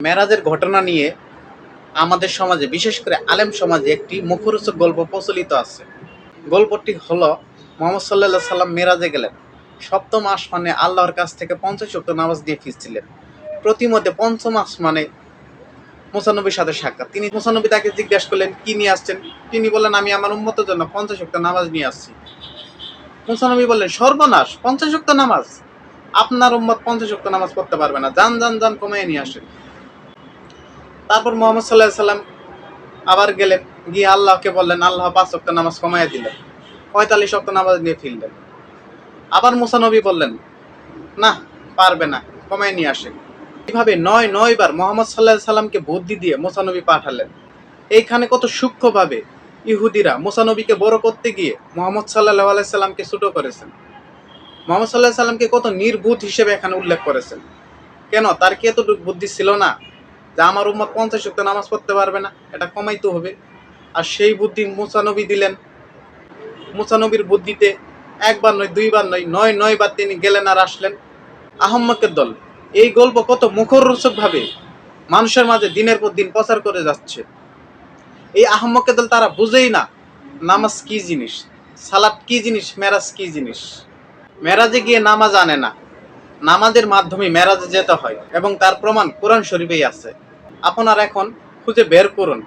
মেরাজের ঘটনা নিয়ে আমাদের সমাজে, বিশেষ করে আলেম সমাজে একটি মুখরোচক গল্প প্রচলিত আছে। গল্পটি হলো, মোহাম্মদ সাল্লাহ সাল্লাম মেরাজে গেলেন। সপ্তম আসমানে আল্লাহর কাছ থেকে পঞ্চাশ শক্ত নামাজ দিয়ে ফিরছিলেন। প্রতিমধ্যে পঞ্চম আসমানে মুসানবীর সাথে সাক্ষাৎ। তিনি মুসানবী তাকে জিজ্ঞাসা করলেন, কি নিয়ে আসছেন? তিনি বললেন, আমি আমার উন্মতের জন্য পঞ্চাশ উক্ত নামাজ নিয়ে আসছি। মুসানবী বললেন, সর্বনাশ, পঞ্চাশ উক্ত নামাজ? আপনার উম্মত পঞ্চাশ শক্ত নামাজ পড়তে পারবে না। যান যান যান কমিয়ে নিয়ে আসেন। তারপর মোহাম্মদ সাল্লাহ সাল্লাম আবার গেলেন, গিয়ে আল্লাহকে বললেন, আল্লাহ পাঁচ অক্ট নামাজ কমাইয়া দিলেন, পঁয়তাল্লিশ অক্ট নামাজ নিয়ে ফিরলেন। আবার মুসানবী বললেন, না, পারবে না, কমায় নিয়ে আসে এইভাবে নয় নয় বার মোহাম্মদ সাল্লাহ সাল্লামকে বুদ্ধি দিয়ে মুসানবী পাঠালেন। এইখানে কত সূক্ষ্মভাবে ইহুদিরা মুসানবীকে বড় করতে গিয়ে মোহাম্মদ সাল্লাহ আলাইসাল্লামকে ছোটো করেছেন। মোহাম্মদ সাল্লাহ সাল্লামকে কত নির্বুধ হিসেবে এখানে উল্লেখ করেছেন। কেন? তার কি এতটুকু বুদ্ধি ছিল না? যে আমার উম্মত পঞ্চাশ শক্ত নামাজ পড়তে পারবে না, এটা কমাইতে হবে। আর সেই বুদ্ধি মুসানবী দিলেন। মুসানবীর বুদ্ধিতে একবার নয়, দুইবার নয় নয় নয় বার তিনি গেলেন আর আসলেন আহম্মকের দল। এই গল্প কত মুখরোচক ভাবে মানুষের মাঝে দিনের পর দিন প্রচার করে যাচ্ছে। এই আহম্মকের দল তারা বুঝেই না নামাজ কি জিনিস সালাদ কি জিনিস, মেরাজ কি জিনিস। মেরাজে গিয়ে নামাজ আনে না। নামাজের মাধ্যমে মেরাজে যেতে হয় এবং তার প্রমাণ কোরআন শরীফেই আছে। আপনার এখন খুঁজে বের করুন,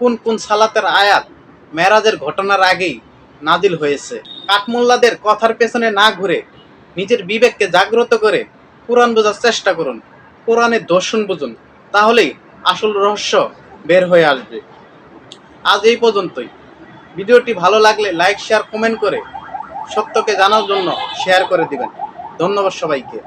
কোন কোন সালাতের আয়াত মেরাজের ঘটনার আগেই নাজিল হয়েছে। কাঠমোল্লাদের কথার পেছনে না ঘুরে নিজের বিবেককে জাগ্রত করে কোরআন বোঝার চেষ্টা করুন কোরআনের দর্শন বুঝুন, তাহলেই আসল রহস্য বের হয়ে আসবে। আজ এই পর্যন্তই। ভিডিওটি ভালো লাগলে লাইক, শেয়ার, কমেন্ট করে সত্যকে জানার জন্য শেয়ার করে দিবেন। ধন্যবাদ সবাইকে।